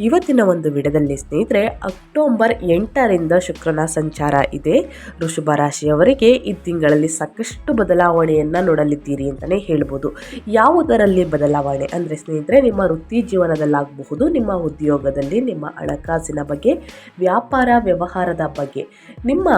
ಇವತ್ತಿನ ಒಂದು ವಿಡದಲ್ಲಿ ಸ್ನೇಹಿತರೆ, ಅಕ್ಟೋಬರ್ ಎಂಟರಿಂದ ಶುಕ್ರನ ಸಂಚಾರ ಇದೆ. ಋಷಭ ರಾಶಿಯವರಿಗೆ ಈ ತಿಂಗಳಲ್ಲಿ ಸಾಕಷ್ಟು ಬದಲಾವಣೆಯನ್ನು ನೋಡಲಿದ್ದೀರಿ ಅಂತಲೇ ಹೇಳ್ಬೋದು. ಯಾವುದರಲ್ಲಿ ಬದಲಾವಣೆ? ಅಂದರೆ ಸ್ನೇಹಿತರೆ, ನಿಮ್ಮ ವೃತ್ತಿ ಜೀವನದಲ್ಲಾಗಬಹುದು, ನಿಮ್ಮ ಉದ್ಯೋಗದಲ್ಲಿ, ನಿಮ್ಮ ಹಣಕಾಸಿನ ಬಗ್ಗೆ, ವ್ಯಾಪಾರ ವ್ಯವಹಾರದ ಬಗ್ಗೆ. ನಿಮ್ಮ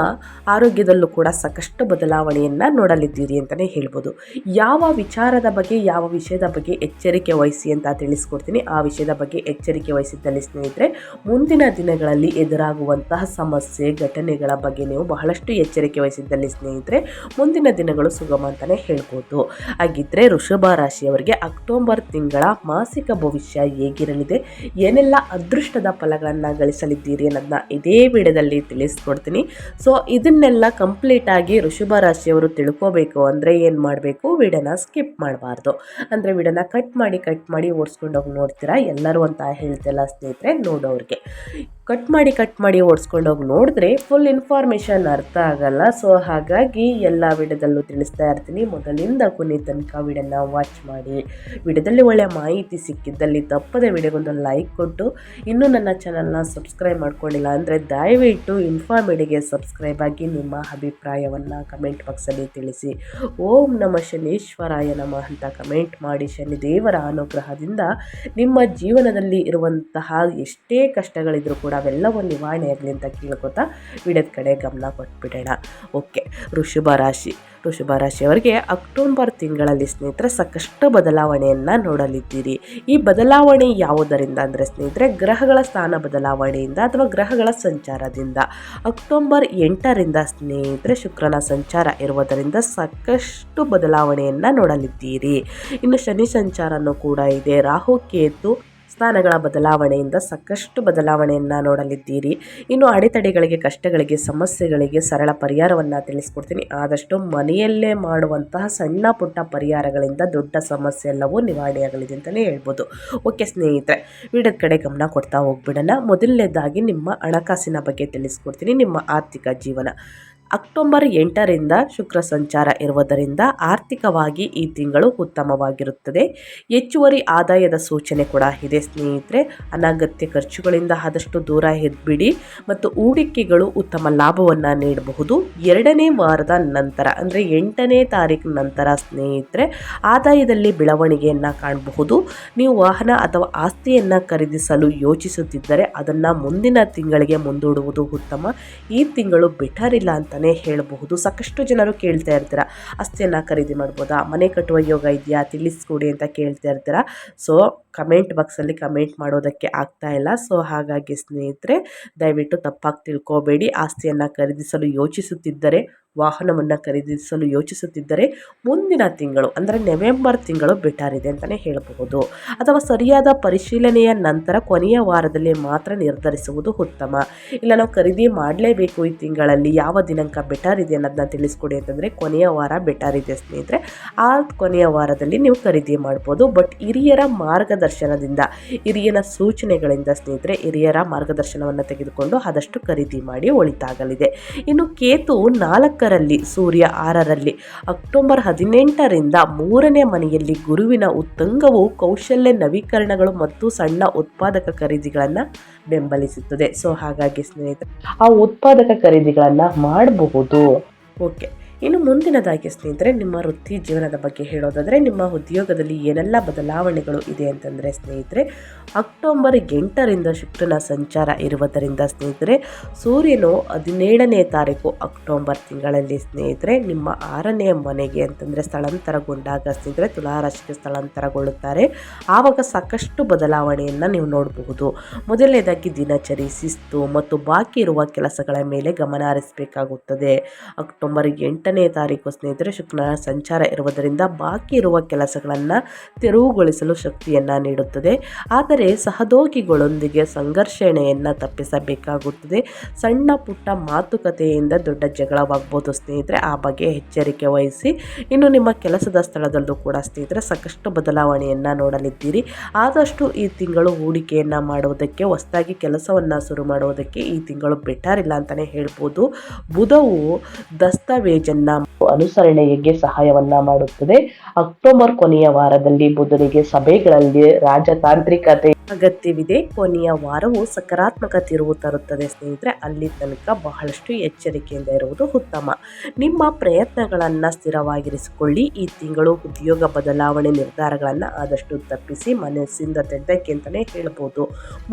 ಆರೋಗ್ಯದಲ್ಲೂ ಕೂಡ ಸಾಕಷ್ಟು ಬದಲಾವಣೆಯನ್ನು ನೋಡಲಿದ್ದೀರಿ ಅಂತಲೇ ಹೇಳ್ಬೋದು. ಯಾವ ವಿಚಾರದ ಬಗ್ಗೆ, ಯಾವ ವಿಷಯದ ಬಗ್ಗೆ ಎಚ್ಚರಿಕೆ ವಹಿಸಿ ಅಂತ ತಿಳಿಸ್ಕೊಡ್ತೀನಿ. ಆ ವಿಷಯದ ಬಗ್ಗೆ ಎಚ್ಚರಿಕೆ ವಹಿಸಿದ್ದಲ್ಲಿ ಸ್ನೇಹಿತರೆ, ಮುಂದಿನ ದಿನಗಳಲ್ಲಿ ಎದುರಾಗುವಂತಹ ಸಮಸ್ಯೆ, ಘಟನೆಗಳ ಬಗ್ಗೆ ನೀವು ಬಹಳಷ್ಟು ಎಚ್ಚರಿಕೆ ವಹಿಸಿದ್ದಲ್ಲಿ ಸ್ನೇಹಿತರೆ, ಮುಂದಿನ ದಿನಗಳು ಸುಗಮ ಅಂತಲೇ ಹೇಳ್ಬೋದು. ಹಾಗಿದ್ರೆ ವೃಷಭ ರಾಶಿಯವರಿಗೆ ಅಕ್ಟೋಬರ್ ತಿಂಗಳ ಮಾಸಿಕ ಭವಿಷ್ಯ ಹೇಗಿರಲಿದೆ, ಏನೆಲ್ಲ ಅದೃಷ್ಟದ ಫಲಗಳನ್ನು ಗಳಿಸಲಿದ್ದೀರಿ ಅನ್ನೋದನ್ನ ಇದೇ ವಿಡಿಯೋದಲ್ಲಿ ತಿಳಿಸ್ಕೊಡ್ತೀನಿ. ಸೊ ಇದನ್ನೆಲ್ಲ ಕಂಪ್ಲೀಟ್ ಆಗಿ ವೃಷಭ ರಾಶಿಯವರು ತಿಳ್ಕೋಬೇಕು ಅಂದರೆ ಏನು ಮಾಡಬೇಕು? ವಿಡಿಯೋನ ಸ್ಕಿಪ್ ಮಾಡಬಾರ್ದು. ಅಂದರೆ ವಿಡಿಯೋನ ಕಟ್ ಮಾಡಿ ಕಟ್ ಮಾಡಿ ಓಡಿಸ್ಕೊಂಡು ಹೋಗಿ ನೋಡ್ತೀರಾ? ಎಲ್ಲರೂ ಅಂತ ಹೇಳ್ತಿಲ್ಲ ಸ್ನೇಹಿತರೆ ನೋಡೋರಿಗೆ. ಕಟ್ ಮಾಡಿ ಕಟ್ ಮಾಡಿ ಓಡಿಸ್ಕೊಂಡು ಹೋಗಿ ನೋಡಿದ್ರೆ ಫುಲ್ ಇನ್ಫಾರ್ಮೇಷನ್ ಅರ್ಥ ಆಗಲ್ಲ. ಸೊ ಹಾಗಾಗಿ ಎಲ್ಲ ವಿಡಿಯೋದಲ್ಲೂ ತಿಳಿಸ್ತಾ ಇರ್ತೀನಿ. ಮೊದಲಿಂದ ಕೊನೆ ತನಕ ವಿಡಿಯೋನ ವಾಚ್ ಮಾಡಿ. ವಿಡಿಯೋದಲ್ಲಿ ಒಳ್ಳೆಯ ಮಾಹಿತಿ ಸಿಕ್ಕಿದ್ದಲ್ಲಿ ತಪ್ಪದೆ ವಿಡಿಯೋಗೊಂದು ಲೈಕ್ ಕೊಟ್ಟು, ಇನ್ನೂ ನನ್ನ ಚಾನಲ್ನ ಸಬ್ಸ್ಕ್ರೈಬ್ ಮಾಡ್ಕೊಂಡಿಲ್ಲ ಅಂದರೆ ದಯವಿಟ್ಟು ಇನ್ಫಾರ್ಮಿಡಿಗೆ ಸಬ್ಸ್ಕ್ರೈಬ್ ಆಗಿ ನಿಮ್ಮ ಅಭಿಪ್ರಾಯವನ್ನು ಕಮೆಂಟ್ ಬಾಕ್ಸಲ್ಲಿ ತಿಳಿಸಿ. ಓಂ ನಮ ಶನೀಶ್ವರಾಯ ನಮ ಅಂತ ಕಮೆಂಟ್ ಮಾಡಿ ಶನಿ ದೇವರ ಅನುಗ್ರಹದಿಂದ ನಿಮ್ಮ ಜೀವನದಲ್ಲಿ ಇರುವಂತಹ ಎಷ್ಟೇ ಕಷ್ಟಗಳಿದ್ರೂ ಕೂಡ ಅವೆಲ್ಲವೂ ನಿವಾರಣೆ ಆಗಲಿ ಅಂತ ಕೇಳ್ಕೊತಾ ವಿಡಿಯೋದ ಕಡೆ ಗಮನ ಕೊಟ್ಬಿಡೋಣ. ಓಕೆ ಋಷಭ ರಾಶಿ. ಋಷಭ ರಾಶಿಯವರಿಗೆ ಅಕ್ಟೋಬರ್ ತಿಂಗಳಲ್ಲಿ ಸ್ನೇಹಿತರೆ ಸಾಕಷ್ಟು ಬದಲಾವಣೆಯನ್ನು ನೋಡಲಿದ್ದೀರಿ. ಈ ಬದಲಾವಣೆ ಯಾವುದರಿಂದ ಅಂದರೆ ಸ್ನೇಹಿತರೆ ಗ್ರಹಗಳ ಸ್ಥಾನ ಬದಲಾವಣೆಯಿಂದ ಅಥವಾ ಗ್ರಹಗಳ ಸಂಚಾರದಿಂದ. ಅಕ್ಟೋಬರ್ ಎಂಟರಿಂದ ಸ್ನೇಹಿತರೆ ಶುಕ್ರನ ಸಂಚಾರ ಇರುವುದರಿಂದ ಸಾಕಷ್ಟು ಬದಲಾವಣೆಯನ್ನು ನೋಡಲಿದ್ದೀರಿ. ಇನ್ನು ಶನಿ ಸಂಚಾರನೂ ಕೂಡ ಇದೆ. ರಾಹು, ಕೇತು ಸ್ಥಾನಗಳ ಬದಲಾವಣೆಯಿಂದ ಸಾಕಷ್ಟು ಬದಲಾವಣೆಯನ್ನು ನೋಡಲಿದ್ದೀರಿ. ಇನ್ನು ಅಡೆತಡೆಗಳಿಗೆ, ಕಷ್ಟಗಳಿಗೆ, ಸಮಸ್ಯೆಗಳಿಗೆ ಸರಳ ಪರಿಹಾರವನ್ನು ತಿಳಿಸ್ಕೊಡ್ತೀನಿ. ಆದಷ್ಟು ಮನೆಯಲ್ಲೇ ಮಾಡುವಂತಹ ಸಣ್ಣ ಪುಟ್ಟ ಪರಿಹಾರಗಳಿಂದ ದೊಡ್ಡ ಸಮಸ್ಯೆ ಎಲ್ಲವೂ ನಿವಾರಣೆಯಾಗಲಿದೆ ಅಂತಲೇ ಹೇಳ್ಬೋದು. ಓಕೆ ಸ್ನೇಹಿತರೆ, ವಿಡಿಯೋದ ಕಡೆ ಗಮನ ಕೊಡ್ತಾ ಹೋಗ್ಬಿಡೋಣ. ಮೊದಲನೇದಾಗಿ ನಿಮ್ಮ ಹಣಕಾಸಿನ ಬಗ್ಗೆ ತಿಳಿಸ್ಕೊಡ್ತೀನಿ. ನಿಮ್ಮ ಆರ್ಥಿಕ ಜೀವನ. ಅಕ್ಟೋಬರ್ ಎಂಟರಿಂದ ಶುಕ್ರ ಸಂಚಾರ ಇರುವುದರಿಂದ ಆರ್ಥಿಕವಾಗಿ ಈ ತಿಂಗಳು ಉತ್ತಮವಾಗಿರುತ್ತದೆ. ಹೆಚ್ಚುವರಿ ಆದಾಯದ ಸೂಚನೆ ಕೂಡ ಇದೆ ಸ್ನೇಹಿತರೆ. ಅನಗತ್ಯ ಖರ್ಚುಗಳಿಂದ ಆದಷ್ಟು ದೂರ ಎದ್ಬಿಡಿ ಮತ್ತು ಹೂಡಿಕೆಗಳು ಉತ್ತಮ ಲಾಭವನ್ನು ನೀಡಬಹುದು. ಎರಡನೇ ವಾರದ ನಂತರ, ಅಂದರೆ ಎಂಟನೇ ತಾರೀಕು ನಂತರ ಸ್ನೇಹಿತರೆ, ಆದಾಯದಲ್ಲಿ ಬೆಳವಣಿಗೆಯನ್ನು ಕಾಣಬಹುದು. ನೀವು ವಾಹನ ಅಥವಾ ಆಸ್ತಿಯನ್ನು ಖರೀದಿಸಲು ಯೋಚಿಸುತ್ತಿದ್ದರೆ ಅದನ್ನು ಮುಂದಿನ ತಿಂಗಳಿಗೆ ಮುಂದೂಡುವುದು ಉತ್ತಮ. ಈ ತಿಂಗಳು ಬೆಟರ್ ಇಲ್ಲ ಅಂತಲೇ ಹೇಳಬಹುದು. ಸಾಕಷ್ಟು ಜನರು ಕೇಳ್ತಾ ಇರ್ತೀರ. ಆಸ್ತಿಯನ್ನು ಖರೀದಿ ಮಾಡ್ಬೋದಾ? ಮನೆ ಕಟ್ಟುವ ಯೋಗ ಇದೆಯಾ? ತಿಳಿಸ್ಕೊಡಿ ಅಂತ ಕೇಳ್ತಾ ಇರ್ತೀರ. ಸೊ ಕಮೆಂಟ್ ಬಾಕ್ಸಲ್ಲಿ ಕಮೆಂಟ್ ಮಾಡೋದಕ್ಕೆ ಆಗ್ತಾ ಇಲ್ಲ. ಸೊ ಹಾಗಾಗಿ ಸ್ನೇಹಿತರೆ, ದಯವಿಟ್ಟು ತಪ್ಪಾಗಿ ತಿಳ್ಕೋಬೇಡಿ. ಆಸ್ತಿಯನ್ನು ಖರೀದಿಸಲು ಯೋಚಿಸುತ್ತಿದ್ದರೆ ವಾಹನವನ್ನು ಖರೀದಿಸಲು ಯೋಚಿಸುತ್ತಿದ್ದರೆ ಮುಂದಿನ ತಿಂಗಳು, ಅಂದರೆ ನವೆಂಬರ್ ತಿಂಗಳು ಬೆಟರ್ ಇದೆ ಅಂತಲೇ ಹೇಳಬಹುದು. ಅಥವಾ ಸರಿಯಾದ ಪರಿಶೀಲನೆಯ ನಂತರ ಕೊನೆಯ ವಾರದಲ್ಲಿ ಮಾತ್ರ ನಿರ್ಧರಿಸುವುದು ಉತ್ತಮ. ಇಲ್ಲ, ನಾವು ಖರೀದಿ ಮಾಡಲೇಬೇಕು ಈ ತಿಂಗಳಲ್ಲಿ, ಯಾವ ದಿನಾಂಕ ಬೆಟರ್ ಇದೆ ಅನ್ನೋದನ್ನ ತಿಳಿಸ್ಕೊಡಿ ಅಂತಂದರೆ ಕೊನೆಯ ವಾರ ಬೆಟರ್ ಇದೆ ಸ್ನೇಹಿತರೆ. ಆ ಕೊನೆಯ ವಾರದಲ್ಲಿ ನೀವು ಖರೀದಿ ಮಾಡ್ಬೋದು. ಬಟ್ ಹಿರಿಯರ ಮಾರ್ಗದರ್ಶನದಿಂದ, ಹಿರಿಯನ ಸೂಚನೆಗಳಿಂದ ಸ್ನೇಹಿತರೆ, ಹಿರಿಯರ ಮಾರ್ಗದರ್ಶನವನ್ನು ತೆಗೆದುಕೊಂಡು ಆದಷ್ಟು ಖರೀದಿ ಮಾಡಿ ಒಳಿತಾಗಲಿದೆ. ಇನ್ನು ಕೇತು ನಾಲ್ಕು ನಾಲ್ಕರಲ್ಲಿ ಸೂರ್ಯ ಆರರಲ್ಲಿ, ಅಕ್ಟೋಬರ್ ಹದಿನೆಂಟರಿಂದ ಮೂರನೇ ಮನೆಯಲ್ಲಿ ಗುರುವಿನ ಉತ್ತಂಗವು ಕೌಶಲ್ಯ ನವೀಕರಣಗಳು ಮತ್ತು ಸಣ್ಣ ಉತ್ಪಾದಕ ಖರೀದಿಗಳನ್ನು ಬೆಂಬಲಿಸುತ್ತದೆ. ಸೊ ಹಾಗಾಗಿ ಸ್ನೇಹಿತರೆ, ಆ ಉತ್ಪಾದಕ ಖರೀದಿಗಳನ್ನು ಮಾಡಬಹುದು. ಓಕೆ ಇನ್ನು ಮುಂದಿನದಾಗಿ ಸ್ನೇಹಿತರೆ, ನಿಮ್ಮ ವೃತ್ತಿ ಜೀವನದ ಬಗ್ಗೆ ಹೇಳೋದಾದರೆ, ನಿಮ್ಮ ಉದ್ಯೋಗದಲ್ಲಿ ಏನೆಲ್ಲ ಬದಲಾವಣೆಗಳು ಇದೆ ಅಂತಂದರೆ ಸ್ನೇಹಿತರೆ, ಅಕ್ಟೋಬರ್ ಎಂಟರಿಂದ ಶುಕ್ರನ ಸಂಚಾರ ಇರುವುದರಿಂದ ಸ್ನೇಹಿತರೆ, ಸೂರ್ಯನು ಹದಿನೇಳನೇ ತಾರೀಕು ಅಕ್ಟೋಬರ್ ತಿಂಗಳಲ್ಲಿ ಸ್ನೇಹಿತರೆ, ನಿಮ್ಮ ಆರನೇ ಮನೆಗೆ ಅಂತಂದರೆ ಸ್ಥಳಾಂತರಗೊಂಡಾಗ ಸ್ನೇಹಿತರೆ, ತುಲಾರಾಶಿಗೆ ಸ್ಥಳಾಂತರಗೊಳ್ಳುತ್ತಾರೆ. ಆವಾಗ ಸಾಕಷ್ಟು ಬದಲಾವಣೆಯನ್ನು ನೀವು ನೋಡಬಹುದು. ಮೊದಲನೇದಾಗಿ ದಿನಚರಿ, ಶಿಸ್ತು ಮತ್ತು ಬಾಕಿ ಇರುವ ಕೆಲಸಗಳ ಮೇಲೆ ಗಮನ ಹರಿಸಬೇಕಾಗುತ್ತದೆ. ಅಕ್ಟೋಬರ್ ಎಂಟು ಎಂಟನೇ ತಾರೀಕು ಸ್ನೇಹಿತರೆ, ಶುಕ್ರನ ಸಂಚಾರ ಇರುವುದರಿಂದ ಬಾಕಿ ಇರುವ ಕೆಲಸಗಳನ್ನು ತೆರವುಗೊಳಿಸಲು ಶಕ್ತಿಯನ್ನು ನೀಡುತ್ತದೆ. ಆದರೆ ಸಹದೋಗಿಗಳೊಂದಿಗೆ ಸಂಘರ್ಷಣೆಯನ್ನು ತಪ್ಪಿಸಬೇಕಾಗುತ್ತದೆ. ಸಣ್ಣ ಪುಟ್ಟ ಮಾತುಕತೆಯಿಂದ ದೊಡ್ಡ ಜಗಳವಾಗ್ಬೋದು ಸ್ನೇಹಿತರೆ. ಆ ಬಗ್ಗೆ ಎಚ್ಚರಿಕೆ ವಹಿಸಿ. ಇನ್ನು ನಿಮ್ಮ ಕೆಲಸದ ಸ್ಥಳದಲ್ಲೂ ಕೂಡ ಸ್ನೇಹಿತರೆ, ಸಾಕಷ್ಟು ಬದಲಾವಣೆಯನ್ನು ನೋಡಲಿದ್ದೀರಿ. ಆದಷ್ಟು ಈ ತಿಂಗಳು ಹೂಡಿಕೆಯನ್ನು ಮಾಡುವುದಕ್ಕೆ, ಹೊಸದಾಗಿ ಕೆಲಸವನ್ನು ಶುರು ಮಾಡುವುದಕ್ಕೆ ಈ ತಿಂಗಳು ಬೆಟರ್ ಇಲ್ಲ ಅಂತಲೇ ಹೇಳ್ಬೋದು. ಬುಧವು ದಸ್ತಾವೇಜನ್ನು ಅನುಸರಣೆಗೆ ಸಹಾಯವನ್ನ ಮಾಡುತ್ತದೆ. ಅಕ್ಟೋಬರ್ ಕೊನೆಯ ವಾರದಲ್ಲಿ ಬುಧನಿಗೆ ಸಭೆಗಳಲ್ಲಿ ರಾಜತಾಂತ್ರಿಕತೆ ಅಗತ್ಯವಿದೆ. ಕೊನೆಯ ವಾರವು ಸಕಾರಾತ್ಮಕ ತಿರುವು ತರುತ್ತದೆ. ಸ್ನೇಹಿತರೆ, ಅಲ್ಲಿ ತನಕ ಬಹಳಷ್ಟು ಎಚ್ಚರಿಕೆಯಿಂದ ಇರುವುದು ಉತ್ತಮ. ನಿಮ್ಮ ಪ್ರಯತ್ನಗಳನ್ನು ಸ್ಥಿರವಾಗಿರಿಸಿಕೊಳ್ಳಿ. ಈ ತಿಂಗಳು ಉದ್ಯೋಗ ಬದಲಾವಣೆ ನಿರ್ಧಾರಗಳನ್ನು ಆದಷ್ಟು ತಪ್ಪಿಸಿ ಮನಸ್ಸಿಂದ ತೆಗೆದಕ್ಕೆ ಅಂತಲೇ ಹೇಳ್ಬೋದು.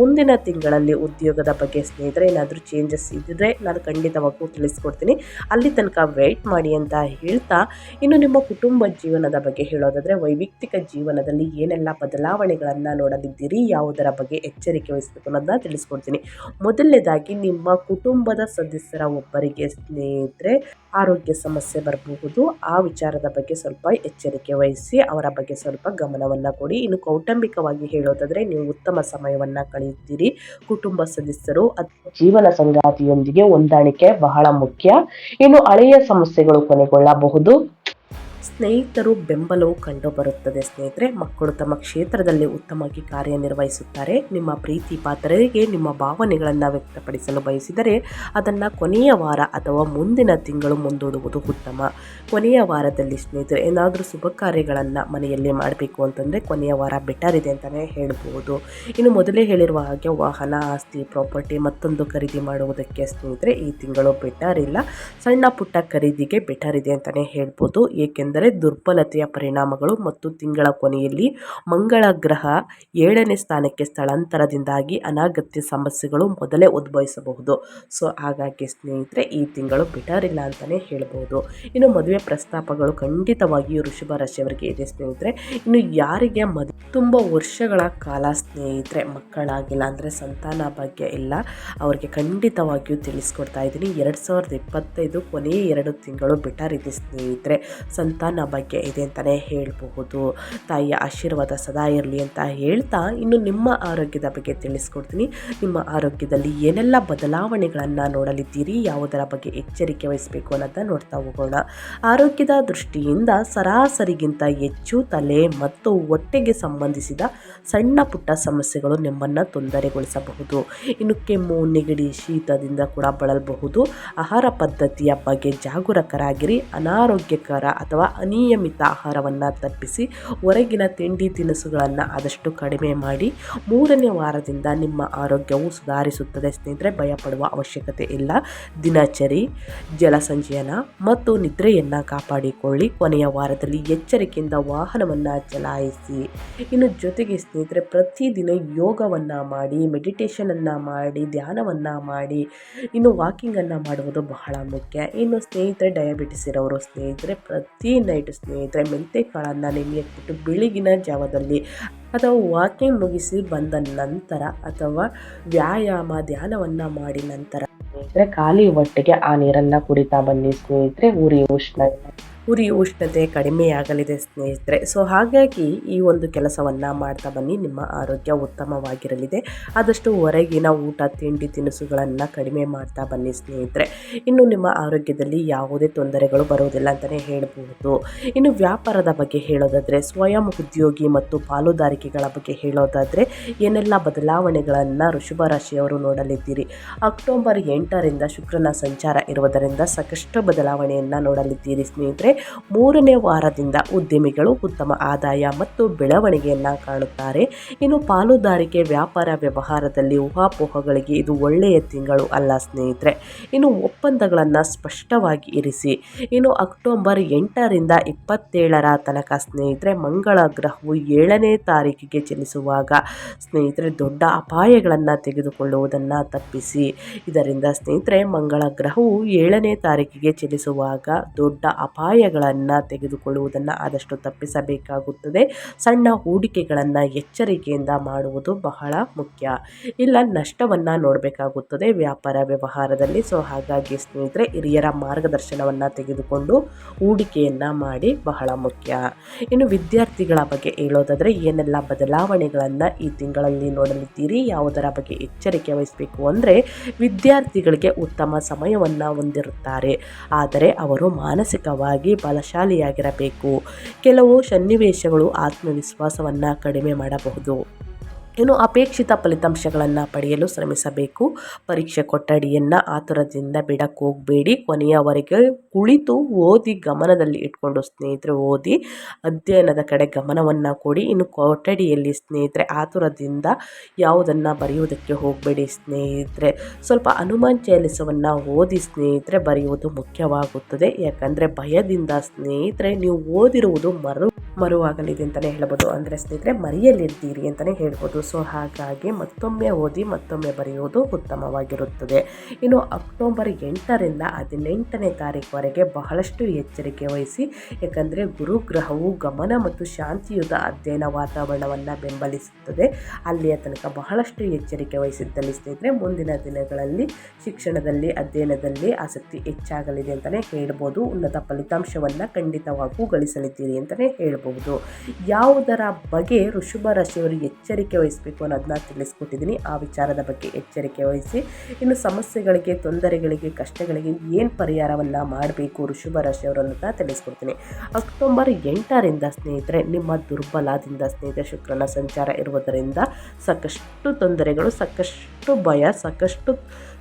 ಮುಂದಿನ ತಿಂಗಳಲ್ಲಿ ಉದ್ಯೋಗದ ಬಗ್ಗೆ ಸ್ನೇಹಿತರೆ, ಏನಾದರೂ ಚೇಂಜಸ್ ಇದ್ದರೆ ನಾನು ಖಂಡಿತವಾಗೂ ತಿಳಿಸ್ಕೊಡ್ತೀನಿ. ಅಲ್ಲಿ ತನಕ ವೆಯ್ಟ್ ಮಾಡಿ ಅಂತ ಹೇಳ್ತಾ, ಇನ್ನು ನಿಮ್ಮ ಕುಟುಂಬ ಜೀವನದ ಬಗ್ಗೆ ಹೇಳೋದಾದರೆ ವೈಯಕ್ತಿಕ ಜೀವನದಲ್ಲಿ ಏನೆಲ್ಲ ಬದಲಾವಣೆಗಳನ್ನು ನೋಡಲಿದ್ದೀರಿ ಯಾವುದರ ಬಗ್ಗೆ ಎಚ್ಚರಿಕೆ ವಹಿಸಬೇಕು ಅನ್ನೋದನ್ನ ತಿಳಿಸ್ಕೊಡ್ತೀನಿ. ಮೊದಲನೇದಾಗಿ, ನಿಮ್ಮ ಕುಟುಂಬದ ಸದಸ್ಯರ ಒಬ್ಬರಿಗೆ ಸ್ನೇಹಿತರೆ ಆರೋಗ್ಯ ಸಮಸ್ಯೆ ಬರಬಹುದು. ಆ ವಿಚಾರದ ಬಗ್ಗೆ ಸ್ವಲ್ಪ ಎಚ್ಚರಿಕೆ ವಹಿಸಿ, ಅವರ ಬಗ್ಗೆ ಸ್ವಲ್ಪ ಗಮನವನ್ನು ಕೊಡಿ. ಇನ್ನು ಕೌಟುಂಬಿಕವಾಗಿ ಹೇಳೋದಾದರೆ, ನೀವು ಉತ್ತಮ ಸಮಯವನ್ನು ಕಳೆಯುತ್ತೀರಿ. ಕುಟುಂಬ ಸದಸ್ಯರು ಜೀವನ ಸಂಗಾತಿಯೊಂದಿಗೆ ಹೊಂದಾಣಿಕೆ ಬಹಳ ಮುಖ್ಯ. ಇನ್ನು ಹಳೆಯ ಸಮಸ್ಯೆಗಳು ಕೊನೆಗೊಳ್ಳಬಹುದು. ಸ್ನೇಹಿತರು ಬೆಂಬಲವು ಕಂಡುಬರುತ್ತದೆ ಸ್ನೇಹಿತರೆ, ಮಕ್ಕಳು ತಮ್ಮ ಕ್ಷೇತ್ರದಲ್ಲಿ ಉತ್ತಮವಾಗಿ ಕಾರ್ಯನಿರ್ವಹಿಸುತ್ತಾರೆ. ನಿಮ್ಮ ಪ್ರೀತಿ ಪಾತ್ರರಿಗೆ ನಿಮ್ಮ ಭಾವನೆಗಳನ್ನು ವ್ಯಕ್ತಪಡಿಸಲು ಬಯಸಿದರೆ ಅದನ್ನು ಕೊನೆಯ ವಾರ ಅಥವಾ ಮುಂದಿನ ತಿಂಗಳು ಮುಂದೂಡುವುದು ಉತ್ತಮ. ಕೊನೆಯ ವಾರದಲ್ಲಿ ಸ್ನೇಹಿತರೆ, ಏನಾದರೂ ಶುಭ ಕಾರ್ಯಗಳನ್ನು ಮನೆಯಲ್ಲಿ ಮಾಡಬೇಕು ಅಂತಂದರೆ ಕೊನೆಯ ವಾರ ಬೆಟರ್ ಇದೆ ಅಂತಲೇ ಹೇಳ್ಬೋದು. ಇನ್ನು ಮೊದಲೇ ಹೇಳಿರುವ ಹಾಗೆ ವಾಹನ, ಆಸ್ತಿ, ಪ್ರಾಪರ್ಟಿ ಮತ್ತೊಂದು ಖರೀದಿ ಮಾಡುವುದಕ್ಕೆ ಸ್ನೇಹಿತರೆ ಈ ತಿಂಗಳು ಬೆಟರ್ ಇಲ್ಲ. ಸಣ್ಣ ಪುಟ್ಟ ಖರೀದಿಗೆ ಬೆಟರ್ ಇದೆ ಅಂತಲೇ ಹೇಳ್ಬೋದು. ಏಕೆಂದರೆ ದುರ್ಬಲತೆಯ ಪರಿಣಾಮಗಳು ಮತ್ತು ತಿಂಗಳ ಕೊನೆಯಲ್ಲಿ ಮಂಗಳ ಗ್ರಹ ಏಳನೇ ಸ್ಥಾನಕ್ಕೆ ಸ್ಥಳಾಂತರದಿಂದಾಗಿ ಅನಾಗತ್ಯ ಸಮಸ್ಯೆಗಳು ಮೊದಲೇ ಉದ್ಭವಿಸಬಹುದು. ಸೊ, ಹಾಗಾಗಿ ಸ್ನೇಹಿತರೆ, ಈ ತಿಂಗಳು ಬಿಟರ್ ಇಲ್ಲ ಅಂತಲೇ ಹೇಳ್ಬೋದು. ಇನ್ನು ಮದುವೆ ಪ್ರಸ್ತಾಪಗಳು ಖಂಡಿತವಾಗಿಯೂ ಋಷಭ ರಾಶಿಯವರಿಗೆ ಇದೆ ಸ್ನೇಹಿತರೆ. ಇನ್ನು ಯಾರಿಗೆ ಮದುವೆ ತುಂಬ ವರ್ಷಗಳ ಕಾಲ ಸ್ನೇಹಿತರೆ, ಮಕ್ಕಳಾಗಿಲ್ಲ ಅಂದರೆ ಸಂತಾನ ಭಾಗ್ಯ ಇಲ್ಲ. ಅವರಿಗೆ ಖಂಡಿತವಾಗಿಯೂ ತಿಳಿಸ್ಕೊಡ್ತಾ ಇದ್ದೀನಿ, ಎರಡು ಸಾವಿರದ ಇಪ್ಪತ್ತೈದು ಕೊನೆಯ ಎರಡು ತಿಂಗಳು ಬಿಟರ್ ಇದೆ ಸ್ನೇಹಿತರೆ. ಸಂತಾನ ಬಗ್ಗೆ ಇದೆ ಅಂತಲೇ ಹೇಳಬಹುದು. ತಾಯಿಯ ಆಶೀರ್ವಾದ ಸದಾ ಇರಲಿ ಅಂತ ಹೇಳ್ತಾ ಇನ್ನು ನಿಮ್ಮ ಆರೋಗ್ಯದ ಬಗ್ಗೆ ತಿಳಿಸ್ಕೊಡ್ತೀನಿ. ನಿಮ್ಮ ಆರೋಗ್ಯದಲ್ಲಿ ಏನೆಲ್ಲ ಬದಲಾವಣೆಗಳನ್ನು ನೋಡಲಿದ್ದೀರಿ? ಯಾವುದರ ಬಗ್ಗೆ ಎಚ್ಚರಿಕೆ ವಹಿಸಬೇಕು ಅನ್ನೋದನ್ನ ನೋಡ್ತಾ ಹೋಗೋಣ. ಆರೋಗ್ಯದ ದೃಷ್ಟಿಯಿಂದ ಸರಾಸರಿಗಿಂತ ಹೆಚ್ಚು ತಲೆ ಮತ್ತು ಹೊಟ್ಟೆಗೆ ಸಂಬಂಧಿಸಿದ ಸಣ್ಣ ಪುಟ್ಟ ಸಮಸ್ಯೆಗಳು ನಿಮ್ಮನ್ನು ತೊಂದರೆಗೊಳಿಸಬಹುದು. ಇನ್ನು ಕೆಮ್ಮು, ನೆಗಡಿ, ಶೀತದಿಂದ ಕೂಡ ಬಳಲಬಹುದು. ಆಹಾರ ಪದ್ಧತಿಯ ಬಗ್ಗೆ ಜಾಗರೂಕರಾಗಿರಿ. ಅನಾರೋಗ್ಯಕರ ಅಥವಾ ಅನಿಯಮಿತ ಆಹಾರವನ್ನು ತಪ್ಪಿಸಿ ಹೊರಗಿನ ತಿಂಡಿ ತಿನಿಸುಗಳನ್ನು ಆದಷ್ಟು ಕಡಿಮೆ ಮಾಡಿ ಮೂರನೇ ವಾರದಿಂದ ನಿಮ್ಮ ಆರೋಗ್ಯವು ಸುಧಾರಿಸುತ್ತದೆ. ಸ್ನೇಹಿತರೆ, ಭಯಪಡುವ ಅವಶ್ಯಕತೆ ಇಲ್ಲ. ದಿನಚರಿ, ಜಲಸಂಚಯನ ಮತ್ತು ನಿದ್ರೆಯನ್ನು ಕಾಪಾಡಿಕೊಳ್ಳಿ. ಕೊನೆಯ ವಾರದಲ್ಲಿ ಎಚ್ಚರಿಕೆಯಿಂದ ವಾಹನವನ್ನು ಚಲಾಯಿಸಿ. ಇನ್ನು ಜೊತೆಗೆ ಸ್ನೇಹಿತರೆ, ಪ್ರತಿದಿನ ಯೋಗವನ್ನು ಮಾಡಿ, ಮೆಡಿಟೇಷನನ್ನು ಮಾಡಿ, ಧ್ಯಾನವನ್ನು ಮಾಡಿ. ಇನ್ನು ವಾಕಿಂಗನ್ನು ಮಾಡುವುದು ಬಹಳ ಮುಖ್ಯ. ಇನ್ನು ಸ್ನೇಹಿತರೆ, ಡಯಾಬಿಟಿಸ್ ಇರೋರು ಸ್ನೇಹಿತರೆ, ಪ್ರತಿ ನೈಟ್ ಸ್ನೇಹಿತರೆ ಮೆಂತೆ ಕಾಳನ್ನು ನೆನೆಯಕ್ಬಿಟ್ಟು ಬೆಳಗಿನ ಜಾವದಲ್ಲಿ ಅಥವಾ ವಾಕಿಂಗ್ ಮುಗಿಸಿ ಬಂದ ನಂತರ ಅಥವಾ ವ್ಯಾಯಾಮ ಧ್ಯಾನವನ್ನು ಮಾಡಿ ನಂತರ ಸ್ನೇಹಿತರೆ, ಖಾಲಿ ಹೊಟ್ಟೆಗೆ ಆ ನೀರನ್ನು ಕುಡಿತಾ ಬನ್ನಿ ಸ್ನೇಹಿತರೆ. ಉರಿ ಉಷ್ಣ ಉರಿ ಉಷ್ಣತೆ ಕಡಿಮೆಯಾಗಲಿದೆ ಸ್ನೇಹಿತರೆ. ಸೊ ಹಾಗಾಗಿ ಈ ಒಂದು ಕೆಲಸವನ್ನು ಮಾಡ್ತಾ ಬನ್ನಿ. ನಿಮ್ಮ ಆರೋಗ್ಯ ಉತ್ತಮವಾಗಿರಲಿದೆ. ಆದಷ್ಟು ಹೊರಗಿನ ಊಟ, ತಿಂಡಿ, ತಿನಿಸುಗಳನ್ನು ಕಡಿಮೆ ಮಾಡ್ತಾ ಬನ್ನಿ ಸ್ನೇಹಿತರೆ. ಇನ್ನು ನಿಮ್ಮ ಆರೋಗ್ಯದಲ್ಲಿ ಯಾವುದೇ ತೊಂದರೆಗಳು ಬರುವುದಿಲ್ಲ ಅಂತಲೇ ಹೇಳಬಹುದು ಇನ್ನು ವ್ಯಾಪಾರದ ಬಗ್ಗೆ ಹೇಳೋದಾದರೆ, ಸ್ವಯಂ ಉದ್ಯೋಗಿ ಮತ್ತು ಪಾಲುದಾರಿಕೆಗಳ ಬಗ್ಗೆ ಹೇಳೋದಾದರೆ, ಏನೆಲ್ಲ ಬದಲಾವಣೆಗಳನ್ನು ರಾಶಿಯವರು ನೋಡಲಿದ್ದೀರಿ? ಅಕ್ಟೋಬರ್ ಎಂಟರಿಂದ ಶುಕ್ರನ ಸಂಚಾರ ಇರುವುದರಿಂದ ಸಾಕಷ್ಟು ಬದಲಾವಣೆಯನ್ನು ನೋಡಲಿದ್ದೀರಿ ಸ್ನೇಹಿತರೆ. ಮೂರನೇ ವಾರದಿಂದ ಉದ್ಯಮಿಗಳು ಉತ್ತಮ ಆದಾಯ ಮತ್ತು ಬೆಳವಣಿಗೆಯನ್ನು ಕಾಣುತ್ತಾರೆ. ಇನ್ನು ಪಾಲುದಾರಿಕೆ ವ್ಯಾಪಾರ ವ್ಯವಹಾರದಲ್ಲಿ ಊಹಾಪೋಹಗಳಿಗೆ ಇದು ಒಳ್ಳೆಯ ತಿಂಗಳು ಅಲ್ಲ ಸ್ನೇಹಿತರೆ. ಇನ್ನು ಒಪ್ಪಂದಗಳನ್ನು ಸ್ಪಷ್ಟವಾಗಿ ಇರಿಸಿ. ಇನ್ನು ಅಕ್ಟೋಬರ್ ಎಂಟರಿಂದ ಇಪ್ಪತ್ತೇಳರ ತನಕ ಸ್ನೇಹಿತರೆ, ಮಂಗಳ ಗ್ರಹವು ಏಳನೇ ತಾರೀಕಿಗೆ ಚಲಿಸುವಾಗ ಸ್ನೇಹಿತರೆ ದೊಡ್ಡ ಅಪಾಯಗಳನ್ನು ತೆಗೆದುಕೊಳ್ಳುವುದನ್ನು ತಪ್ಪಿಸಿ. ಇದರಿಂದ ಸ್ನೇಹಿತರೆ, ಮಂಗಳ ಗ್ರಹವು ಏಳನೇ ತಾರೀಕಿಗೆ ಚಲಿಸುವಾಗ ದೊಡ್ಡ ಅಪಾಯ ಸಮಯಗಳನ್ನು ತೆಗೆದುಕೊಳ್ಳುವುದನ್ನು ಆದಷ್ಟು ತಪ್ಪಿಸಬೇಕಾಗುತ್ತದೆ. ಸಣ್ಣ ಹೂಡಿಕೆಗಳನ್ನು ಎಚ್ಚರಿಕೆಯಿಂದ ಮಾಡುವುದು ಬಹಳ ಮುಖ್ಯ. ಇಲ್ಲ, ನಷ್ಟವನ್ನು ನೋಡಬೇಕಾಗುತ್ತದೆ ವ್ಯಾಪಾರ ವ್ಯವಹಾರದಲ್ಲಿ. ಸೊ ಹಾಗಾಗಿ ಸ್ನೇಹಿತರೆ, ಹಿರಿಯರ ಮಾರ್ಗದರ್ಶನವನ್ನು ತೆಗೆದುಕೊಂಡು ಹೂಡಿಕೆಯನ್ನು ಮಾಡಿ ಬಹಳ ಮುಖ್ಯ. ಇನ್ನು ವಿದ್ಯಾರ್ಥಿಗಳ ಬಗ್ಗೆ ಹೇಳೋದಾದರೆ, ಏನೆಲ್ಲ ಬದಲಾವಣೆಗಳನ್ನು ಈ ತಿಂಗಳಲ್ಲಿ ನೋಡಲಿದ್ದೀರಿ? ಯಾವುದರ ಬಗ್ಗೆ ಎಚ್ಚರಿಕೆ ವಹಿಸಬೇಕು ಅಂದರೆ, ವಿದ್ಯಾರ್ಥಿಗಳಿಗೆ ಉತ್ತಮ ಸಮಯವನ್ನು ಹೊಂದಿರುತ್ತಾರೆ. ಆದರೆ, ಅವರು ಮಾನಸಿಕವಾಗಿ ಬಲಶಾಲಿಯಾಗಿರಬೇಕು. ಕೆಲವು ಸನ್ನಿವೇಶಗಳು ಆತ್ಮವಿಶ್ವಾಸವನ್ನು ಕಡಿಮೆ ಮಾಡಬಹುದು. ಇನ್ನು ಅಪೇಕ್ಷಿತ ಫಲಿತಾಂಶಗಳನ್ನು ಪಡೆಯಲು ಶ್ರಮಿಸಬೇಕು. ಪರೀಕ್ಷೆ ಕೊಠಡಿಯನ್ನು ಆತುರದಿಂದ ಬಿಡಕ್ಕೆ ಹೋಗಬೇಡಿ. ಕೊನೆಯವರೆಗೆ ಕುಳಿತು ಓದಿ ಗಮನದಲ್ಲಿ ಇಟ್ಕೊಂಡು ಸ್ನೇಹಿತರೆ ಓದಿ ಅಧ್ಯಯನದ ಕಡೆ ಗಮನವನ್ನು ಕೊಡಿ. ಇನ್ನು ಕೊಠಡಿಯಲ್ಲಿ ಸ್ನೇಹಿತರೆ ಆತುರದಿಂದ ಯಾವುದನ್ನು ಬರೆಯುವುದಕ್ಕೆ ಹೋಗಬೇಡಿ ಸ್ನೇಹಿತರೆ. ಸ್ವಲ್ಪ ಹನುಮಾನ್ ಚಾಲಿಸವನ್ನು ಓದಿ ಸ್ನೇಹಿತರೆ, ಬರೆಯುವುದು ಮುಖ್ಯವಾಗುತ್ತದೆ. ಯಾಕಂದರೆ ಭಯದಿಂದ ಸ್ನೇಹಿತರೆ, ನೀವು ಓದಿರುವುದು ಮರು ಮರುವಾಗಲಿದೆ ಅಂತಲೇ ಹೇಳ್ಬೋದು. ಅಂದರೆ ಸ್ನೇಹಿತರೆ ಮರೆಯಲಿದ್ದೀರಿ ಅಂತಲೇ ಹೇಳ್ಬೋದು. ಸೊ ಹಾಗಾಗಿ ಮತ್ತೊಮ್ಮೆ ಓದಿ, ಮತ್ತೊಮ್ಮೆ ಬರೆಯುವುದು ಉತ್ತಮವಾಗಿರುತ್ತದೆ. ಇನ್ನು ಅಕ್ಟೋಬರ್ ಎಂಟರಿಂದ ಹದಿನೆಂಟನೇ ತಾರೀಕುವರೆಗೆ ಬಹಳಷ್ಟು ಎಚ್ಚರಿಕೆ ವಹಿಸಿ, ಯಾಕಂದರೆ ಗುರುಗ್ರಹವು ಗಮನ ಮತ್ತು ಶಾಂತಿಯುತ ಅಧ್ಯಯನ ವಾತಾವರಣವನ್ನು ಬೆಂಬಲಿಸುತ್ತದೆ. ಅಲ್ಲಿಯ ತನಕ ಬಹಳಷ್ಟು ಎಚ್ಚರಿಕೆ ವಹಿಸಿದ್ದಲ್ಲಿ ಸ್ನೇಹಿತರೆ, ಮುಂದಿನ ದಿನಗಳಲ್ಲಿ ಶಿಕ್ಷಣದಲ್ಲಿ, ಅಧ್ಯಯನದಲ್ಲಿ ಆಸಕ್ತಿ ಹೆಚ್ಚಾಗಲಿದೆ ಅಂತಲೇ ಹೇಳ್ಬೋದು. ಉನ್ನತ ಫಲಿತಾಂಶವನ್ನು ಖಂಡಿತವಾಗೂ ಗಳಿಸಲಿದ್ದೀರಿ ಅಂತಲೇ ಹೇಳ್ಬೋದು. ಯಾವುದರ ಬಗ್ಗೆ ಋಷಭ ರಾಶಿಯವರು ಎಚ್ಚರಿಕೆ ವಹಿಸಬೇಕು ಅನ್ನೋದನ್ನ ತಿಳಿಸ್ಕೊಟ್ಟಿದ್ದೀನಿ. ಆ ವಿಚಾರದ ಬಗ್ಗೆ ಎಚ್ಚರಿಕೆ ವಹಿಸಿ. ಇನ್ನು ಸಮಸ್ಯೆಗಳಿಗೆ, ತೊಂದರೆಗಳಿಗೆ, ಕಷ್ಟಗಳಿಗೆ ಏನು ಪರಿಹಾರವನ್ನು ಮಾಡಬೇಕು ಋಷಭ ರಾಶಿಯವರು ಅನ್ನೋದನ್ನ ತಿಳಿಸ್ಕೊಡ್ತೀನಿ. ಅಕ್ಟೋಬರ್ ಎಂಟರಿಂದ ಸ್ನೇಹಿತರೆ, ನಿಮ್ಮ ದುರ್ಬಲದಿಂದ ಸ್ನೇಹಿತರೆ, ಶುಕ್ರನ ಸಂಚಾರ ಇರುವುದರಿಂದ ಸಾಕಷ್ಟು ತೊಂದರೆಗಳು, ಸಾಕಷ್ಟು ಭಯ, ಸಾಕಷ್ಟು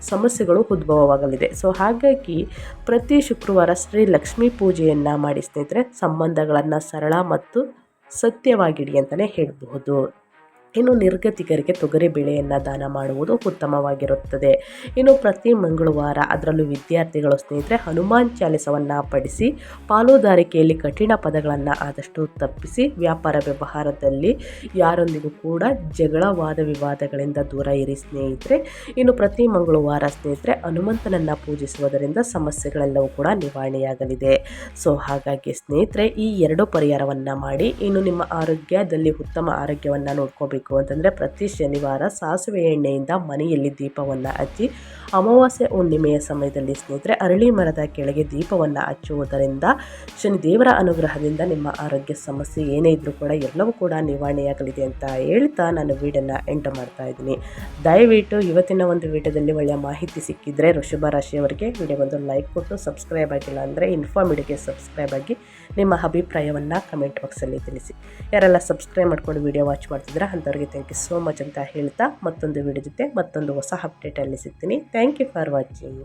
ಸಮಸ್ಯೆಗಳು ಉದ್ಭವವಾಗಲಿದೆ. ಸೊ ಹಾಗಾಗಿ ಪ್ರತಿ ಶುಕ್ರವಾರ ಶ್ರೀ ಲಕ್ಷ್ಮೀ ಪೂಜೆಯನ್ನು ಮಾಡಿ ಸ್ನೇಹಿತರೆ ಸಂಬಂಧಗಳನ್ನು ಸರಳ ಮತ್ತು ಸತ್ಯವಾಗಿಡಿ ಅಂತಲೇ ಹೇಳಬಹುದು. ಇನ್ನು ನಿರ್ಗತಿಕರಿಗೆ ತೊಗರಿ ಬೇಳೆಯನ್ನು ದಾನ ಮಾಡುವುದು ಉತ್ತಮವಾಗಿರುತ್ತದೆ. ಇನ್ನು ಪ್ರತಿ ಮಂಗಳವಾರ ಅದರಲ್ಲೂ ವಿದ್ಯಾರ್ಥಿಗಳು ಸ್ನೇಹಿತರೆ ಹನುಮಾನ್ ಚಾಲಿಸವನ್ನು ಪಡಿಸಿ ಪಾಲುದಾರಿಕೆಯಲ್ಲಿ ಕಠಿಣ ಪದಗಳನ್ನು ಆದಷ್ಟು ತಪ್ಪಿಸಿ, ವ್ಯಾಪಾರ ವ್ಯವಹಾರದಲ್ಲಿ ಯಾರೊಂದಿಗೂ ಕೂಡ ಜಗಳ ವಾದ ವಿವಾದಗಳಿಂದ ದೂರ ಇರಿ ಸ್ನೇಹಿತರೆ. ಇನ್ನು ಪ್ರತಿ ಮಂಗಳವಾರ ಸ್ನೇಹಿತರೆ ಹನುಮಂತನನ್ನು ಪೂಜಿಸುವುದರಿಂದ ಸಮಸ್ಯೆಗಳೆಲ್ಲವೂ ಕೂಡ ನಿವಾರಣೆಯಾಗಲಿದೆ. ಸೊ, ಹಾಗಾಗಿ ಸ್ನೇಹಿತರೆ ಈ ಎರಡು ಪರಿಹಾರವನ್ನು ಮಾಡಿ, ಇನ್ನು ನಿಮ್ಮ ಆರೋಗ್ಯದಲ್ಲಿ ಉತ್ತಮ ಆರೋಗ್ಯವನ್ನು ನೋಡ್ಕೋಬೇಕು. ಮಾಡಬೇಕು ಅಂತಂದರೆ ಪ್ರತಿ ಶನಿವಾರ ಸಾಸಿವೆ ಎಣ್ಣೆಯಿಂದ ಮನೆಯಲ್ಲಿ ದೀಪವನ್ನು ಹಚ್ಚಿ ಅಮಾವಾಸ್ಯೆ ಹುಣ್ಣಿಮೆಯ ಸಮಯದಲ್ಲಿ ಸ್ನೇಹಿತರೆ ಅರಳಿ ಮರದ ಕೆಳಗೆ ದೀಪವನ್ನು ಹಚ್ಚುವುದರಿಂದ ಶನಿ ದೇವರ ಅನುಗ್ರಹದಿಂದ ನಿಮ್ಮ ಆರೋಗ್ಯ ಸಮಸ್ಯೆ ಏನೇ ಇದ್ದರೂ ಕೂಡ ಎಲ್ಲವೂ ಕೂಡ ನಿವಾರಣೆಯಾಗಲಿದೆ ಅಂತ ಹೇಳ್ತಾ ನಾನು ವೀಡನ್ನು ಎಂಟರ್ ಮಾಡ್ತಾ ಇದ್ದೀನಿ. ದಯವಿಟ್ಟು ಇವತ್ತಿನ ಒಂದು ವೀಡಿಯೋದಲ್ಲಿ ಒಳ್ಳೆಯ ಮಾಹಿತಿ ಸಿಕ್ಕಿದ್ರೆ ಋಷಭ ರಾಶಿಯವರಿಗೆ ಒಂದು ಲೈಕ್ ಕೊಟ್ಟು ಸಬ್ಸ್ಕ್ರೈಬ್ ಆಗಿಲ್ಲ ಅಂದರೆ ಇನ್ಫಾರ್ಮಿಡಿಗೆ ಸಬ್ಸ್ಕ್ರೈಬ್ ಆಗಿ ನಿಮ್ಮ ಅಭಿಪ್ರಾಯವನ್ನು ಕಮೆಂಟ್ ಬಾಕ್ಸಲ್ಲಿ ತಿಳಿಸಿ. ಯಾರೆಲ್ಲ ಸಬ್ಸ್ಕ್ರೈಬ್ ಮಾಡ್ಕೊಂಡು ವೀಡಿಯೋ ವಾಚ್ ಮಾಡ್ತಿದ್ರೆ ಅಂಥವ್ರಿಗೆ ಥ್ಯಾಂಕ್ ಯು ಸೋ ಮಚ್ ಅಂತ ಹೇಳ್ತಾ ಮತ್ತೊಂದು ವಿಡಿಯೋ ಜೊತೆ ಮತ್ತೊಂದು ಹೊಸ ಅಪ್ಡೇಟಲ್ಲಿ ಸಿಗ್ತೀನಿ. Thank you for watching